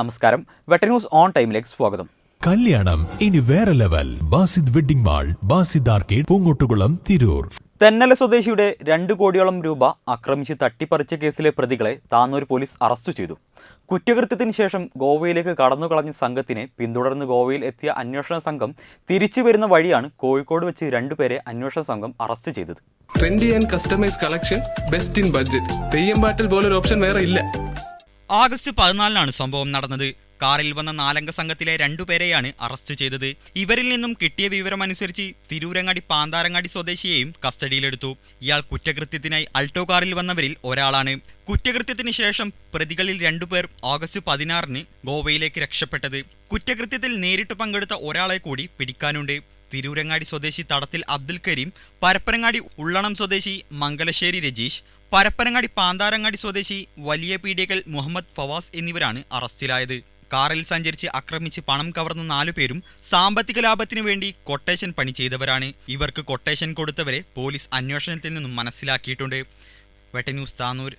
നമസ്കാരം. വെട്ടന്യൂസ് ഓൺ ടൈമിലേക്ക് സ്വാഗതം. കല്യാണം. ഇനി വേറെ level. Basid wedding mall Basid arcade Poongottukulam Tirur. Thennala സ്വദേശിയുടെ രണ്ട് കോടിയോളം രൂപ ആക്രമിച്ച് തട്ടിപ്പറിച്ച കേസിലെ പ്രതികളെ താന്നൂർ പോലീസ് അറസ്റ്റ് ചെയ്തു. കുറ്റകൃത്യത്തിന് ശേഷം ഗോവയിലേക്ക് കടന്നുകളഞ്ഞ സംഘത്തിനെ പിന്തുടർന്ന് ഗോവയിൽ എത്തിയ അന്വേഷണ സംഘം തിരിച്ചു വരുന്ന വഴിയാണ് കോഴിക്കോട് വെച്ച് രണ്ടുപേരെ അന്വേഷണ സംഘം അറസ്റ്റ് ചെയ്തത്. Trendy and customise collection best in budget theyyam പാട്ടിൽ പോലൊരു ഓപ്ഷൻ വേറെ ഇല്ല. ആഗസ്റ്റ് പതിനാലിനാണ് സംഭവം നടന്നത്. കാറിൽ വന്ന നാലംഗ സംഘത്തിലെ രണ്ടുപേരെയാണ് അറസ്റ്റ് ചെയ്തത്. ഇവരിൽ നിന്നും കിട്ടിയ വിവരമനുസരിച്ച് തിരൂരങ്ങാടി പാന്താരങ്ങാടി സ്വദേശിയെയും കസ്റ്റഡിയിലെടുത്തു. ഇയാൾ കുറ്റകൃത്യത്തിനായി അൾട്ടോ കാറിൽ വന്നവരിൽ ഒരാളാണ്. കുറ്റകൃത്യത്തിന് ശേഷം പ്രതികളിൽ രണ്ടുപേർ ഓഗസ്റ്റ് പതിനാറിന് ഗോവയിലേക്ക് രക്ഷപ്പെട്ടത്. കുറ്റകൃത്യത്തിൽ നേരിട്ട് പങ്കെടുത്ത ഒരാളെ കൂടി പിടിക്കാനുണ്ട്. തിരൂരങ്ങാടി സ്വദേശി തടത്തിൽ അബ്ദുൽ കരീം പരപ്പനങ്ങാടി ഉള്ളണം സ്വദേശി മംഗലശ്ശേരി രജീഷ് പരപ്പനങ്ങാടി പാന്താരങ്ങാടി സ്വദേശി വലിയ പീഡിയകൽ മുഹമ്മദ് ഫവാസ് എന്നിവരാണ് അറസ്റ്റിലായത്. കാറിൽ സഞ്ചരിച്ച് ആക്രമിച്ച് പണം കവർന്ന നാലുപേരും സാമ്പത്തിക ലാഭത്തിനു വേണ്ടി കൊട്ടേഷൻ പണി ചെയ്തവരാണ്. ഇവർക്ക് കൊട്ടേഷൻ കൊടുത്തവരെ പോലീസ് അന്വേഷണത്തിൽ നിന്നും മനസ്സിലാക്കിയിട്ടുണ്ട്. വെട്ടന്യൂസ് താനൂർ